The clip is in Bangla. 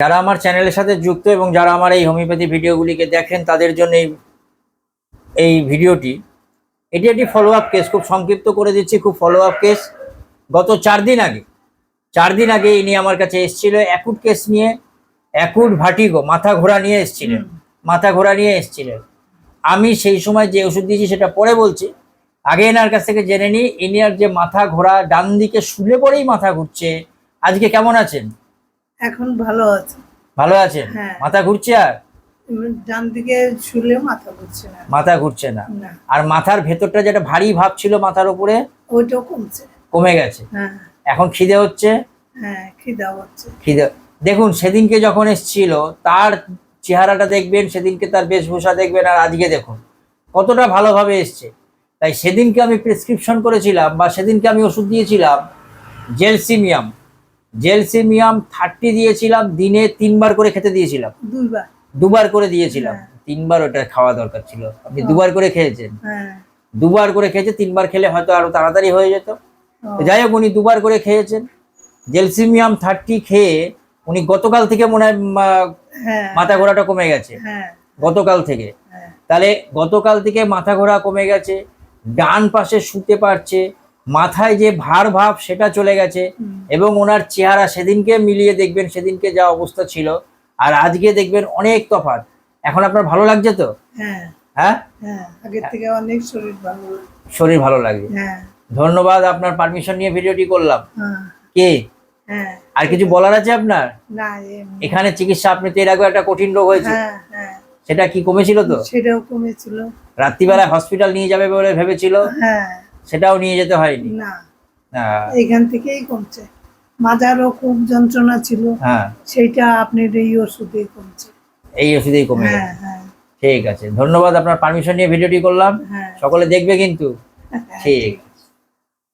যারা আমার চ্যানেলের সাথে যুক্ত এবং যারা আমার এই হোমিওপ্যাথি ভিডিওগুলিকে দেখেন তাদের জন্য এই এই ভিডিওটি। এটি একটি ফলো আপ কেস খুব সংক্ষিপ্ত করে দিচ্ছি খুব ফলো আপ কেস গত চার দিন আগে চার দিন আগে ইনি আমার কাছে এসেছিল অ্যাকুট কেস নিয়ে অ্যাকুট ভাটিগো মাথা ঘোরা নিয়ে এসেছিলেন মাথা ঘোরা নিয়ে এসেছিলেন। আমি সেই সময় যে ওষুধ দিয়েছি সেটা পরে বলছি। আগে এনার কাছ থেকে জেনে নিই ইনি আর যে মাথা ঘোরা ডান দিকে শুলে পরেই মাথা ঘুরছে আজকে কেমন আছেন? এখন ভালো আছে। ভালো আছেন হ্যাঁ। মাথা ঘুরছে আর? ডান দিকে শুলে মাথা ঘুরছে না। মাথা ঘুরছে না। না। আর মাথার ভেতরটা যেটা ভারী ভাব ছিল মাথার উপরে ওইটাও কমছে। কমে গেছে। হ্যাঁ। এখন খিদে হচ্ছে? হ্যাঁ খিদা হচ্ছে। খিদে। দেখুন সেদিনকে যখন এসছিল তার চেহারাটা দেখবেন সেদিনকে তার বেশভূষা দেখবেন আর আজকে দেখুন কতটা ভালোভাবে এসছে। তাই সেদিনকে আমি প্রেসক্রিপশন করেছিলাম বা সেদিনকে আমি ওষুধ দিয়েছিলাম জেলসিমিয়াম। জেলসিমিয়াম থার্টি দিয়েছিলাম দিনে তিনবার করে খেতে দিয়েছিলাম। দুইবার। দুবার করে দিয়েছিলাম। হ্যাঁ। তিনবার ওটা খাওয়া দরকার ছিল। আপনি দুবার করে খেয়েছেন। হ্যাঁ। দুবার করে খেয়েছে তিনবার খেলে হয়তো আরও তাড়াতাড়ি হয়ে যেত। যাই হোক উনি দুবার করে খেয়েছেন। জেলসিমিয়াম থার্টি খেয়ে উনি গতকাল থেকে মনে হয় হ্যাঁ। মাথা ঘোরাটা কমে গেছে। গতকাল থেকে। তাহলে গতকাল থেকে মাথা ঘোরা কমে গেছে। ডান পাশে শুতে পারছে। মাথায় যে ভার ভাব সেটা চলে গেছে এবং ওনার চেহারা সেদিনকে মিলিয়ে দেখবেন সেদিনকে যা অবস্থা ছিল। আর আজকে দেখবেন অনেক তফাৎ। এখন আপনার ভালো লাগছে তো? হ্যাঁ। হ্যাঁ? হ্যাঁ আগের থেকে অনেক শরীর ভালো। লাগে। শরীর ভালো লাগছে। হ্যাঁ। ধন্যবাদ আপনার পারমিশন নিয়ে ভিডিওটি করলাম। কে? আর কিছু বলার আছে আপনার? এখানে চিকিৎসা আপনি তো এর আগে একটা কঠিন রোগ হয়েছে। হ্যাঁ হ্যাঁ। সেটা কি কমেছিল তো? সেটাও কমেছিল। রাত্রিবেলায় হসপিটাল নিয়ে যাবে বলে ভেবেছিল? হ্যাঁ। সেটাও নিয়ে যেতে হয়নি? না। এখান থেকেই কমছে। মাজারও খুব যন্ত্রণা ছিল। হ্যাঁ। সেইটা আপনার এই ওষুধে কমছে। এই ওষুধেই কমে হ্যাঁ হ্যাঁ। ঠিক আছে। ধন্যবাদ আপনার পারমিশন নিয়ে ভিডিওটি করলাম। হ্যাঁ। সকলে দেখবে কিন্তু। হ্যাঁ, ঠিক।